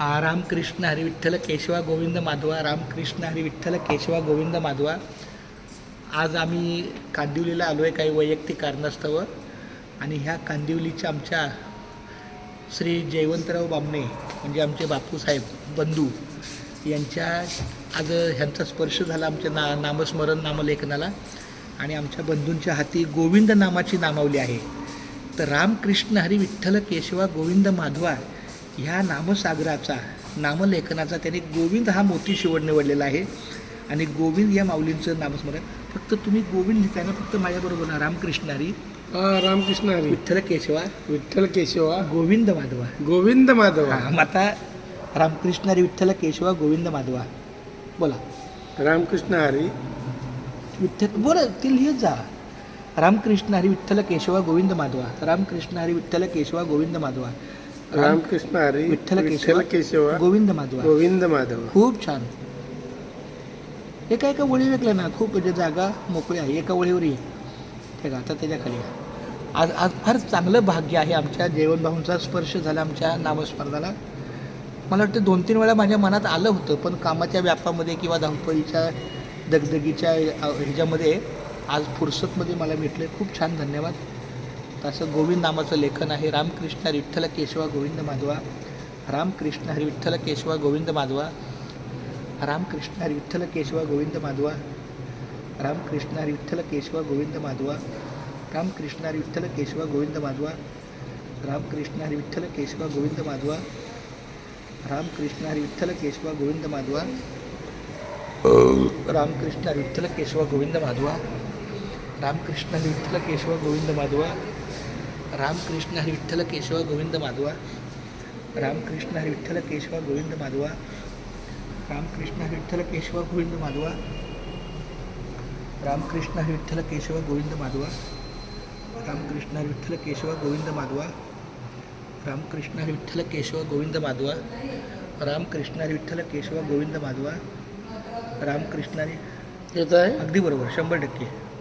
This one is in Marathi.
आराम रामकृष्ण हरी विठ्ठल केशवा गोविंद माधवा रामकृष्ण हरी विठ्ठल केशवा गोविंद माधवा. आज आम्ही कांदिवलीला आलो आहे काही वैयक्तिक कारणास्तव. आणि ह्या कांदिवलीच्या आमच्या श्री जयवंतराव बामणे म्हणजे आमचे बापूसाहेब बंधू यांच्या आज ह्यांचा स्पर्श झाला आमच्या ना नामस्मरण नामलेखनाला. आणि आमच्या बंधूंच्या हाती गोविंद नामाची नामावली आहे. तर रामकृष्ण हरी विठ्ठल केशवा गोविंद माधवा ह्या नामसागराचा नामलेखनाचा त्यांनी गोविंद हा मोती शेवट निवडलेला आहे. आणि गोविंद या माऊलींचं नामस्मरण. फक्त तुम्ही गोविंद लिहिताय ना फक्त माझ्याबरोबर ना रामकृष्ण हरी हा रामकृष्ण हरी विठ्ठल केशवा विठ्ठल केशवा. गोविंद माधवा. गोविंद माधव. हा मग आता रामकृष्ण हरी विठ्ठल केशवा गोविंद माधवा. बोला. रामकृष्ण हरी विठ्ठल बोला ते लिहित जा. रामकृष्ण हरी विठ्ठल केशवा गोविंद माधवा. रामकृष्ण हरी विठ्ठल केशवा गोविंद माधवा. रामकृष्ण हरी विठ्ठल केशवा केशवा गोविंद माधवा. गोविंद माधव. खूप छान. एका एका वळी वेगळं ना खूप म्हणजे जागा मोकळी आहे. एका वळीवर ये आहे आता त्याच्याखाली. आज आज फार चांगलं भाग्य आहे आमच्या जेवण भाऊंचा स्पर्श झाला आमच्या नामस्मरणाला. मला वाटतं दोन तीन वेळा माझ्या मनात आलं होतं पण कामाच्या व्यापामध्ये किंवा धावपळीच्या दगदगीच्या ह्याच्यामध्ये आज फुरसतमध्ये मला भेटलं खूप छान धन्यवाद. तसं गोविंद नामाचं लेखन आहे. रामकृष्ण विठ्ठल केशवा गोविंद माधवा. रामकृष्ण हरी विठ्ठल केशवा गोविंद माधवा. रामकृष्ण हरी विठ्ठल केशवा गोविंद माधवा. रामकृष्ण हरी विठ्ठल केशवा गोविंद माधवा. रामकृष्ण हरी विठ्ठल केशवा गोविंद माधवा. रामकृष्ण हरी विठ्ठल केशवा गोविंद माधवा. रामकृष्ण हरी विठ्ठल केशवा गोविंद माधवा. रामकृष्ण हरी विठ्ठल केशवा गोविंद माधवा. रामकृष्ण हरी विठ्ठल केशवा गोविंद माधवा. रामकृष्ण हरी विठ्ठल केशवा गोविंद माधवा. रामकृष्ण हरी विठ्ठल केशवा गोविंद माधवा. रामकृष्ण हरी विठ्ठल केशवा गोविंद माधवा. रामकृष्ण हरी विठ्ठल केशवा गोविंद माधवा. रामकृष्ण हरी विठ्ठल केशवा गोविंद माधवा. रामकृष्ण हरी विठ्ठल केशवा गोविंद माधवा. रामकृष्ण हरी विठ्ठल केशवा गोविंद माधवा. रामकृष्ण हरी येत आहे अगदी बरोबर शंभर टक्के.